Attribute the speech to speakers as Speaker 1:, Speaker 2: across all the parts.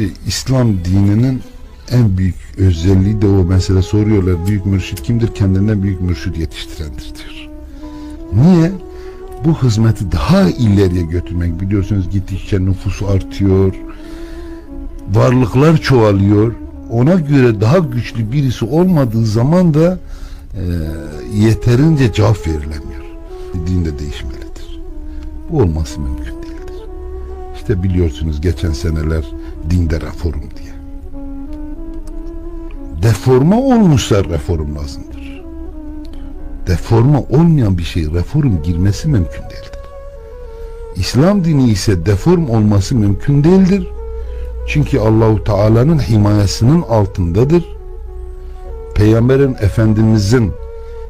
Speaker 1: E, İslam dininin en büyük özelliği de o. Mesela soruyorlar büyük mürşit kimdir? Kendinden büyük mürşit yetiştirendir diyor. Niye? Bu hizmeti daha ileriye götürmek biliyorsunuz gittikçe nüfus artıyor. Varlıklar çoğalıyor. Ona göre daha güçlü birisi olmadığı zaman da e, yeterince cevap verilemiyor. Din de değişmelidir. Bu olması mümkün. İşte biliyorsunuz geçen seneler dinde reform diye. Deforma olmuşsa reform lazımdır. Deforma olmayan bir şey reform girmesi mümkün değildir. İslam dini ise deform olması mümkün değildir. Çünkü Allahu Teala'nın himayesinin altındadır. Peygamberin Efendimizin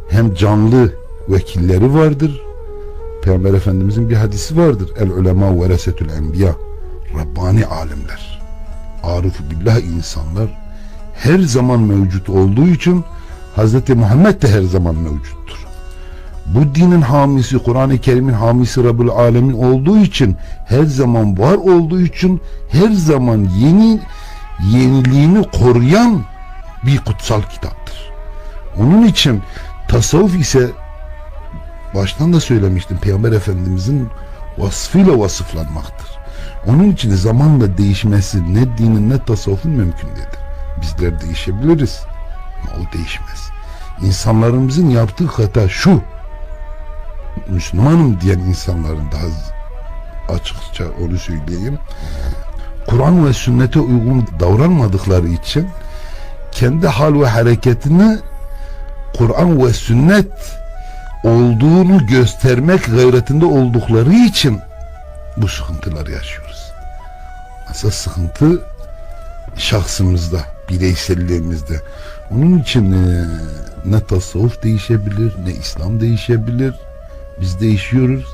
Speaker 1: hem canlı vekilleri vardır. Peygamber Efendimizin bir hadisi vardır. El ulema veresetül enbiya. Rabbani alimler. Arif billah insanlar her zaman mevcut olduğu için Hz. Muhammed de her zaman mevcuttur. Bu dinin hamisi, Kur'an-ı Kerim'in hamisi Rabbül Alemin olduğu için her zaman var olduğu için her zaman yeni yeniliğini koruyan bir kutsal kitaptır. Onun için tasavvuf ise baştan da söylemiştim Peygamber Efendimizin vasfıyla vasıflanmaktır. Onun için zamanla değişmesi ne dinin ne tasavvufun mümkün değildir. Bizler değişebiliriz ama o değişmez. İnsanlarımızın yaptığı hata şu. Müslümanım diyen insanların daha açıkça onu söyleyeyim. Kur'an ve sünnete uygun davranmadıkları için kendi hal ve hareketini Kur'an ve sünnet olduğunu göstermek gayretinde oldukları için bu sıkıntıları yaşıyoruz. Asıl sıkıntı şahsımızda, bireyselliğimizde. Onun için e, ne tasavvuf değişebilir, ne İslam değişebilir. Biz değişiyoruz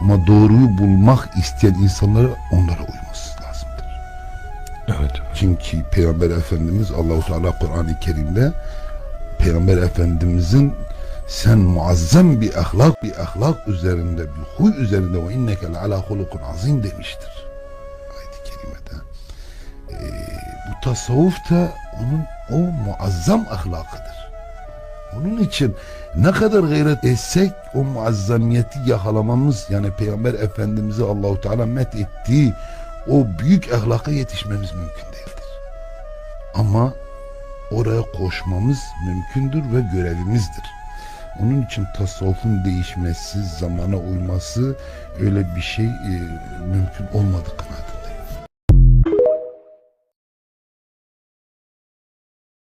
Speaker 1: ama doğruyu bulmak isteyen insanlara onlara uyması lazımdır.
Speaker 2: Evet.
Speaker 1: Çünkü Peygamber Efendimiz Allahu Teala Kur'an-ı Kerim'de Peygamber Efendimizin sen muazzam bir ahlak bir ahlak üzerinde bir huy üzerinde ve inneke ala hulukun azim demiştir. Ayet-i kerimede. Ee, bu tasavvuf da onun o muazzam ahlakıdır. Onun için ne kadar gayret etsek o muazzamiyeti yakalamamız yani Peygamber Efendimiz'i Allahu Teala met ettiği o büyük ahlaka yetişmemiz mümkün değildir. Ama oraya koşmamız mümkündür ve görevimizdir. Onun için tasavvufun değişmesi, zamana uyması öyle bir şey e, mümkün olmadı.